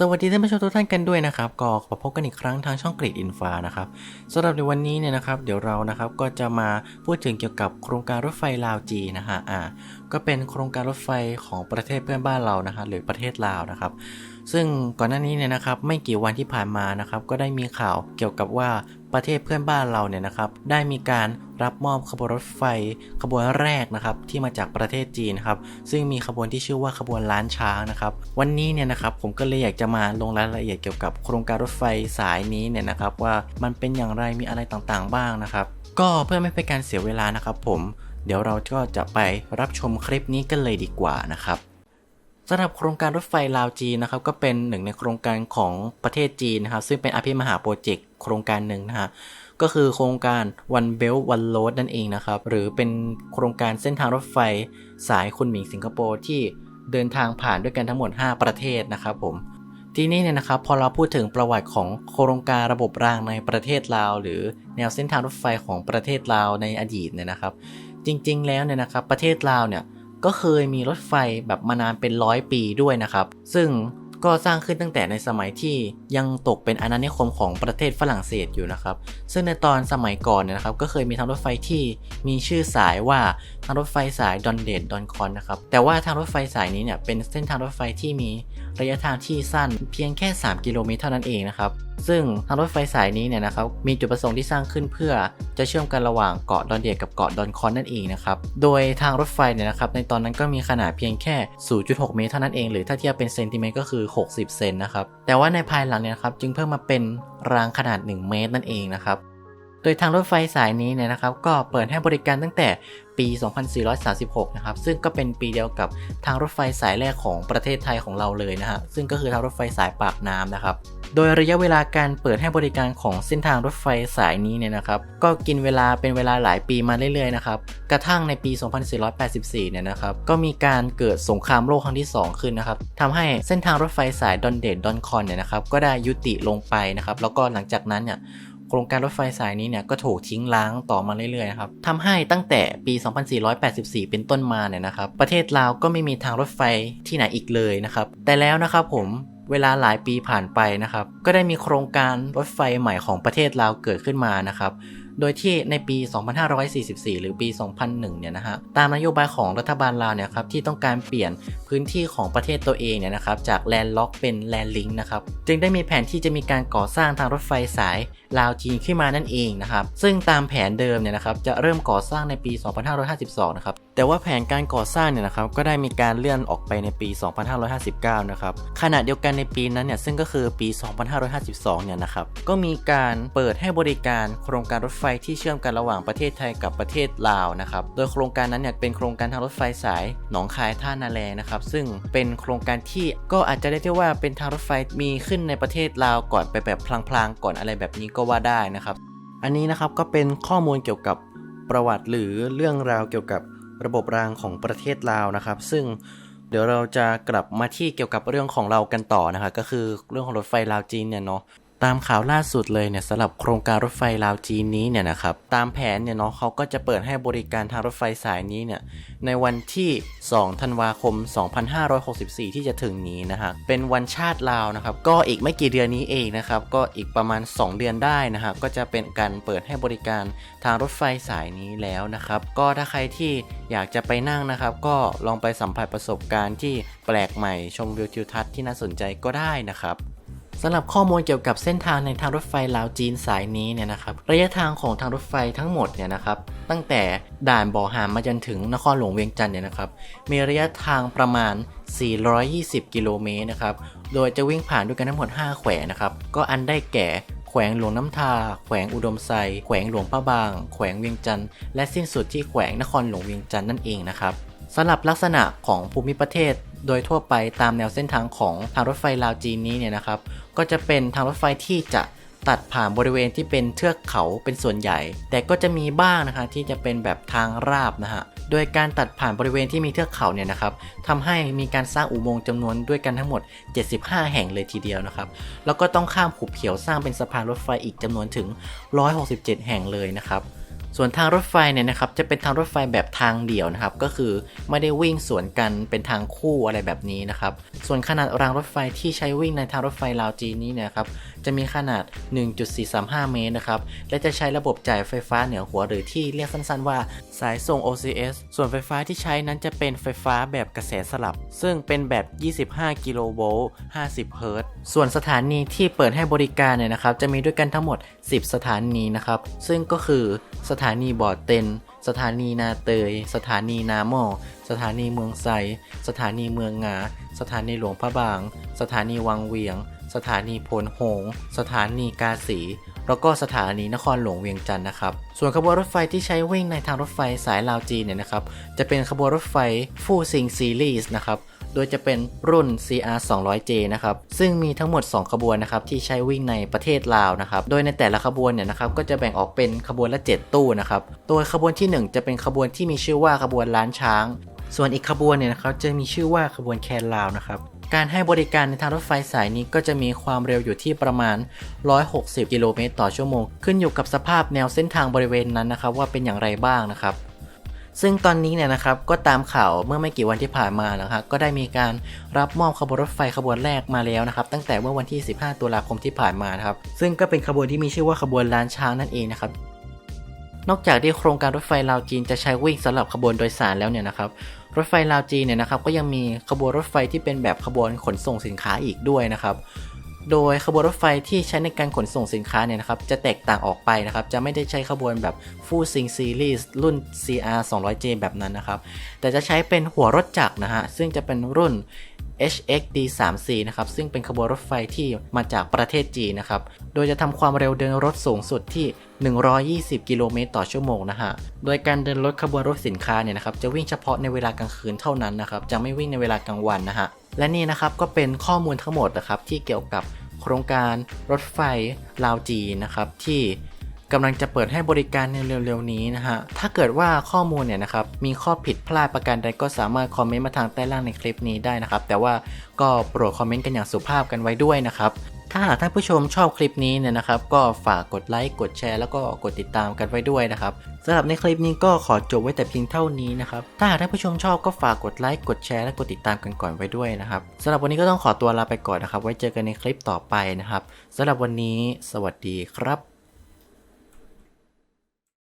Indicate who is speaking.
Speaker 1: สวัสดีท่านผู้ชมทุกท่านกันด้วยนะครับก็ขอพบกันอีกครั้งทางช่องกรีดอินฟานะครับสำหรับในวันนี้เนี่ยนะครับ เดี๋ยวเรานะครับก็จะมาพูดถึงเกี่ยวกับโครงการรถไฟลาวจีนะฮะอ่าก็เป็นโครงการรถไฟของประเทศเพื่อนบ้านเรานะฮะหรือประเทศลาวนะครับ ซึ่งก่อนหน้านี้เนี่ยนะครับไม่กี่วันที่ผ่านมานะครับก็ได้มีข่าวเกี่ยวกับว่าประเทศเพื่อนบ้านเราเนี่ยนะครับได้มีการรับมอบขบวนรถไฟขบวนแรกนะครับที่มาจากประเทศจีนนครับซึ่งมีขบวนที่ชื่อว่าขบวนล้านช้างนะครับวันนี้เนี่ยนะครับผมก็เลยอยากจะมาลงรายละเอียดเกี่ยวกับโครงการรถไฟสายนี้เนี่ยนะครับว่ามันเป็นอย่างไรมีอะไรต่างๆ บ้างนะครับ ก็เพื่อไม่เป็นการเสียเวลานะครับ ผมเดี๋ยวเราก็จะไปรับชมคลิปนี้กันเลยดีกว่านะครับ สำหรับโครงการรถไฟลาวจีนนะครับก็เป็นหนึ่งในโครงการของประเทศจีนนะครับซึ่งเป็นอภิมหาโปรเจกต์โครงการหนึ่งนะฮะก็คือโครงการ One Belt One Road นั่นเองนะครับหรือเป็นโครงการเส้นทางรถไฟสายคุนหมิงสิงคโปร์ที่เดินทางผ่านด้วยกันทั้งหมด 5 ประเทศนะครับผมทีนี้เนี่ยนะครับพอเราพูดถึงประวัติของโครงการระบบรางในประเทศลาว หรือแนวเส้นทางรถไฟของประเทศลาวในอดีตเนี่ยนะครับ จริงๆ แล้วเนี่ยนะครับประเทศลาวเนี่ย ก็เคยมีรถไฟแบบมานานเป็นร้อยปีด้วยนะครับ ซึ่งก็สร้างขึ้นตั้งแต่ในสมัยที่ ยังตกเป็นอาณานิคมของประเทศฝรั่งเศสอยู่นะครับ ซึ่งในตอนสมัยก่อนเนี่ยนะครับ ก็เคยมีทางรถไฟที่มีชื่อสายว่าทางรถไฟสายดอนเดดดอนคอนนะครับ แต่ว่าทางรถไฟสายนี้เนี่ยเป็นเส้นทางรถไฟที่มีระยะทางที่สั้นเพียงแค่ 3 กิโลเมตรเท่านั้นเองนะครับ ซึ่งทางรถไฟสายนี้เนี่ยนะครับ มีจุดประสงค์ที่สร้างขึ้นเพื่อจะเชื่อมกันระหว่างเกาะดอนเดดกับเกาะดอนคอนนั่นเองนะครับ โดยทางรถไฟเนี่ยนะครับ ในตอนนั้นก็มีขนาดเพียงแค่ 0.6 เมตรเท่านั้นเอง หรือถ้าเทียบเป็นเซนติเมตรก็คือ 60 เซนนะครับ แต่ว่าในภายหลังเนี่ยครับจึงเพิ่มมาเป็นรางขนาด 1 เมตรนั่นเองนะครับ โดยทางรถไฟสายนี้เนี่ยนะครับ ก็เปิดให้บริการตั้งแต่ปี 2436 นะครับ ซึ่งก็เป็นปีเดียวกับทางรถไฟสายแรกของประเทศไทยของเราเลยนะฮะ ซึ่งก็คือทางรถไฟสายปากน้ำนะครับ โดยระยะเวลาการเปิดให้บริการของเส้นทางรถไฟสายนี้เนี่ยนะครับ ก็กินเวลาเป็นเวลาหลายปีมาเรื่อยๆนะครับ กระทั่งในปี 2484 เนี่ยนะครับ ก็มีการเกิดสงครามโลกครั้งที่ 2 ขึ้นนะครับทำให้เส้นทางรถไฟสายดอนเดดดอนคอนเนี่ยนะครับ ก็ได้ยุติลงไปนะครับ แล้วก็หลังจากนั้นเนี่ย โครงการรถไฟสายนี้เนี่ยก็ถูกทิ้งล้างต่อมาเรื่อยๆนะครับทำให้ตั้งแต่ปี 2484 เป็นต้นมาเนี่ยนะครับ ประเทศลาวก็ไม่มีทางรถไฟที่ไหนอีกเลยนะครับ แต่แล้วนะครับผมเวลาหลายปีผ่านไปนะครับ ก็ได้มีโครงการรถไฟใหม่ของประเทศลาวเกิดขึ้นมานะครับ โดยที่ในปี 2544 หรือปี 2001 เนี่ยนะฮะ ตามนโยบายของรัฐบาลลาวเนี่ยครับที่ต้องการเปลี่ยนพื้นที่ของประเทศตัวเองเนี่ยนะครับจากแลนด์ล็อกเป็นแลนด์ลิงก์นะครับ จึงได้มีแผนที่จะมีการก่อสร้างทางรถไฟสายลาวจีนขึ้นมานั่นเองนะครับ ซึ่งตามแผนเดิมเนี่ยนะครับจะเริ่มก่อสร้างในปี 2552 นะครับ แต่ว่าแผนการก่อสร้างเนี่ยนะครับก็ได้มีการเลื่อนออกไปในปี 2559 นะครับ ขณะเดียวกันในปีนั้นเนี่ยซึ่งก็คือปี 2552 เนี่ยนะครับ ก็มีการเปิดให้บริการโครงการรถไฟที่เชื่อมกันระหว่างประเทศไทยกับประเทศลาวนะครับ โดยโครงการนั้นเนี่ยเป็นโครงการทางรถไฟสายหนองคายท่านาแลนะครับ ซึ่งเป็นโครงการที่ก็อาจจะได้เรียกว่าเป็นทางรถไฟมีขึ้นในประเทศลาวก่อนไปแบบพลางๆ ก่อนอะไรแบบนี้ก็ว่าได้นะครับ อันนี้นะครับก็เป็นข้อมูลเกี่ยวกับประวัติหรือเรื่องราวเกี่ยวกับระบบรางของประเทศลาวนะครับ ซึ่งเดี๋ยวเราจะกลับมาที่เกี่ยวกับเรื่องของเรากันต่อนะครับก็คือเรื่องของรถไฟลาวจีนเนี่ยเนาะ ตามข่าวล่าสุดเลยเนี่ยสำหรับโครงการรถไฟลาวจีนนี้เนี่ยนะครับตามแผนเนี่ยเนาะเขาก็จะเปิดให้บริการทางรถไฟสายนี้เนี่ยในวันที่ 2 ธันวาคม 2564 ที่จะถึงนี้นะฮะเป็นวันชาติลาวนะครับก็อีกไม่กี่เดือนนี้เองนะครับก็อีกประมาณ 2 เดือนได้นะฮะก็จะเป็นการเปิดให้บริการทางรถไฟสายนี้แล้วนะครับก็ถ้าใครที่อยากจะไปนั่งนะครับ ก็ลองไปสัมผัสประสบการณ์ที่แปลกใหม่ชมวิวทิวทัศน์ที่น่าสนใจก็ได้นะครับ สำหรับข้อมูลเกี่ยวกับเส้นทางในทางรถไฟลาวจีนสายนี้เนี่ยนะครับระยะทางของทางรถไฟทั้งหมดเนี่ยนะครับตั้งแต่ด่านบ่อหามมาจนถึงนครหลวงเวียงจันทร์เนี่ยนะครับมีระยะทางประมาณ 420 กิโลเมตรนะครับโดยจะวิ่งผ่านด้วยกันทั้งหมด 5 แขวงนะครับก็อันได้แก่แขวงหลวงน้ำทา แขวงอุดมไซ แขวงหลวงพระบาง แขวงเวียงจันทร์ และสิ้นสุดที่แขวงนครหลวงเวียงจันทร์นั่นเองนะครับสำหรับลักษณะของภูมิประเทศ โดยทั่วไปตามแนวเส้นทางของทางรถไฟลาวจีนนี้เนี่ยนะครับ ก็จะเป็นทางรถไฟที่จะตัดผ่านบริเวณที่เป็นเทือกเขาเป็นส่วนใหญ่ แต่ก็จะมีบ้างนะคะที่จะเป็นแบบทางราบนะฮะ โดยการตัดผ่านบริเวณที่มีเทือกเขาเนี่ยนะครับทำให้มีการสร้างอุโมงค์จำนวนด้วยกันทั้งหมด 75 แห่งเลยทีเดียวนะครับ แล้วก็ต้องข้ามหุบเขียวสร้างเป็นสะพานรถไฟอีกจำนวนถึง 167 แห่งเลยนะครับ ส่วนทางรถไฟเนี่ยนะครับจะเป็นทางรถไฟแบบทางเดี่ยวนะครับ ก็คือไม่ได้วิ่งสวนกันเป็นทางคู่อะไรแบบนี้นะครับ ส่วนขนาดรางรถไฟที่ใช้วิ่งในทางรถไฟลาวจีนนี้เนยนะครับจะมีขนาด 1.435 เมตรนะครับและจะใช้ระบบจ่ายไฟฟ้าเหนือหัวหรือที่เรียกสั้นๆว่าสายส่ง OCS ส่วนไฟฟ้าที่ใช้นั้นจะเป็นไฟฟ้าแบบกระแสสลับ ซึ่งเป็นแบบ 25 กิโลโวลต์ 50 เฮิรตซ์ส่วนสถานีที่เปิดให้บริการเนี่ยนะครับจะมีด้วยกันทั้งหมด 10 สถานีนะครับซึ่งก็คือ สถานีบ่อเต็น สถานีนาเตย สถานีนาหม้อสถานีเมืองไซสถานีเมืองงา สถานีหลวงพระบาง สถานีวังเวียง สถานีพลหง สถานีกาสี แล้วก็สถานีนครหลวงเวียงจันทร์นะครับ ส่วนขบวนรถไฟที่ใช้วิ่งในทางรถไฟสายลาวจีนเนี่ยนะครับ จะเป็นขบวนรถไฟฟู่ซิงซีรีส์นะครับ โดยจะเป็นรุ่น CR 200J นะครับ ซึ่งมีทั้งหมด 2 ขบวนนะครับที่ใช้วิ่งในประเทศลาวนะครับ โดยในแต่ละขบวนเนี่ยนะครับก็จะแบ่งออกเป็นขบวนละ 7 ตู้นะครับ โดยขบวนที่ 1 จะเป็นขบวนที่มีชื่อว่าขบวนล้านช้าง ส่วนอีกขบวนเนี่ยนะครับจะมีชื่อว่าขบวนแคนลาวนะครับ การให้บริการในทางรถไฟสายนี้ก็จะมีความเร็วอยู่ที่ประมาณ 160 กิโลเมตรต่อชั่วโมง ขึ้นอยู่กับสภาพแนวเส้นทางบริเวณนั้นนะครับ ว่าเป็นอย่างไรบ้างนะครับ ซึ่งตอนนี้เนี่ยนะครับก็ตามข่าวเมื่อไม่กี่วันที่ผ่านมานะครับก็ได้มีการรับมอบขบวนรถไฟขบวนแรกมาแล้วนะครับ ตั้งแต่เมื่อวันที่ 15 ตุลาคมที่ผ่านมานะครับ ซึ่งก็เป็นขบวนที่มีชื่อว่าขบวนล้านช้างนั่นเองนะครับ นอกจากที่โครงการรถไฟลาวจีนจะใช้วิ่งสำหรับขบวนโดยสารแล้วเนี่ยนะครับ รถไฟลาวจีนเนี่ยนะครับก็ยังมีขบวนรถไฟที่เป็นแบบขบวนขนส่งสินค้าอีกด้วยนะครับ โดยขบวนรถไฟที่ใช้ในการขนส่งสินค้าเนี่ยนะครับจะแตกต่างออกไปนะครับ จะไม่ได้ใช้ขบวนแบบ Full Sing Series รุ่น CR 200J แบบนั้นนะครับ แต่จะใช้เป็นหัวรถจักรนะฮะ ซึ่งจะเป็นรุ่น HXD 3 c นะครับ ซึ่งเป็นขบวนรถไฟที่มาจากประเทศจีนนะครับ โดยจะทำความเร็วเดินรถสูงสุดที่ 120 กิโลเมตรต่อชั่วโมงนะฮะ โดยการเดินรถขบวนรถสินค้าเนี่ยนะครับ จะวิ่งเฉพาะในเวลากลางคืนเท่านั้นนะครับ จะไม่วิ่งในเวลากลางวันนะฮะ และนี่นะครับก็เป็นข้อมูลทั้งหมดนะครับที่เกี่ยวกับโครงการรถไฟลาวจีนะครับที่กำลังจะเปิดให้บริการในเร็วๆนี้นะฮะ ถ้าเกิดว่าข้อมูลเนี่ยนะครับมีข้อผิดพลาดประการใดก็สามารถคอมเมนต์มาทางใต้ล่างในคลิปนี้ได้นะครับ แต่ว่าก็โปรดคอมเมนต์กันอย่างสุภาพกันไว้ด้วยนะครับ ถ้าหากท่านผู้ชมชอบคลิปนี้เนี่ยนะครับ ก็ฝากกดไลค์กดแชร์แล้วก็กดติดตามกันไว้ด้วยนะครับสำหรับในคลิปนี้ก็ขอจบไว้แต่เพียงเท่านี้นะครับ ถ้าหากท่านผู้ชมชอบก็ฝากกดไลค์กดแชร์และกดติดตามกันก่อนไว้ด้วยนะครับสำหรับวันนี้ก็ต้องขอตัวลาไปก่อนนะครับ ไว้เจอกันในคลิปต่อไปนะครับสำหรับวันนี้ สวัสดีครับ